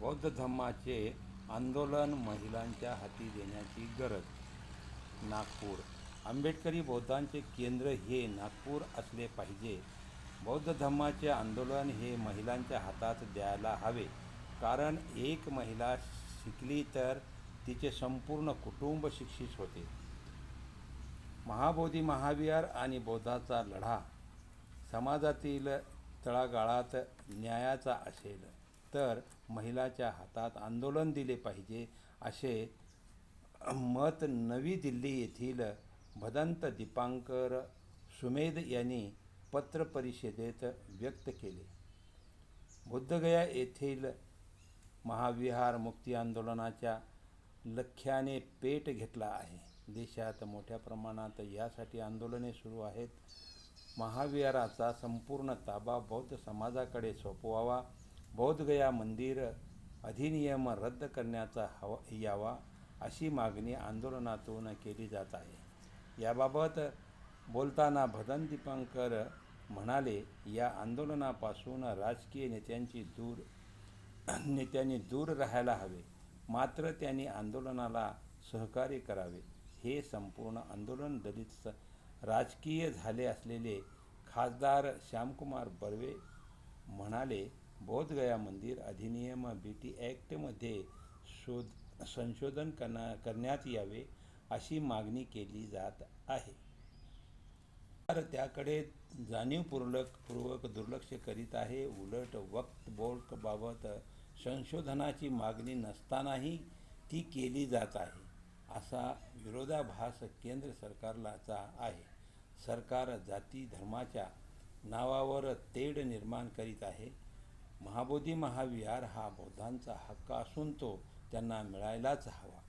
बौद्ध धम्माचे आंदोलन महिलांच्या हाती देण्याची गरज. नागपूर. आंबेडकरी बौद्धांचे केंद्र हे नागपूर असले पाहिजे. बौद्ध धम्माचे आंदोलन हे महिलांच्या हातात द्यायला हवे. कारण एक महिला शिकली तर तिचे संपूर्ण कुटुंब शिक्षित होते. महाबोधी महाविहार आणि बौद्धाचा लढा समाजातील तळागाळात न्यायाचा असेल. तर महिलाच्या हातात आंदोलन दिले पाहिजे असे मत नवी दिल्ली येथील भदंत दीपांकर सुमेध यांनी पत्रपरिषदेत व्यक्त केले. बुद्धगया येथील महाविहार मुक्ती आंदोलनाच्या लख्याने पेट घेतला आहे. देशात मोठ्या प्रमाणात यासाठी आंदोलने सुरू आहेत. महाविहाराचा संपूर्ण ताबा बौद्ध समाजाकडे सोपवावा बौद्धगया मंदिर अधिनियम रद्द करण्याचा हवा यावा अशी मागणी आंदोलनातून केली जात आहे. याबाबत बोलताना भदन दीपांकर म्हणाले या आंदोलनापासून राजकीय नेत्यांची दूर नेत्यांनी दूर राहायला हवे. मात्र त्यांनी आंदोलनाला सहकार्य करावे. हे संपूर्ण आंदोलन दलित राजकीय झाले असलेले खासदार श्यामकुमार बर्वे म्हणाले बोधगया मंदिर अधिनियम बी टी ॲक्टमध्ये शोध संशोधन करना करण्यात यावे अशी मागणी केली जात आहे. तर त्याकडे जाणीवपूर्वक पूर्वक दुर्लक्ष करीत आहे. उलट वक्त बोर्डबाबत संशोधनाची मागणी नसतानाही ती केली जात आहे असा विरोधाभास केंद्र सरकारलाचा आहे. सरकार जाती धर्माच्या नावावर तेढ निर्माण करीत आहे. महाबोधी महाविहार हा बौद्धांचा हक्क असून तो त्यांना मिळायलाच हवा.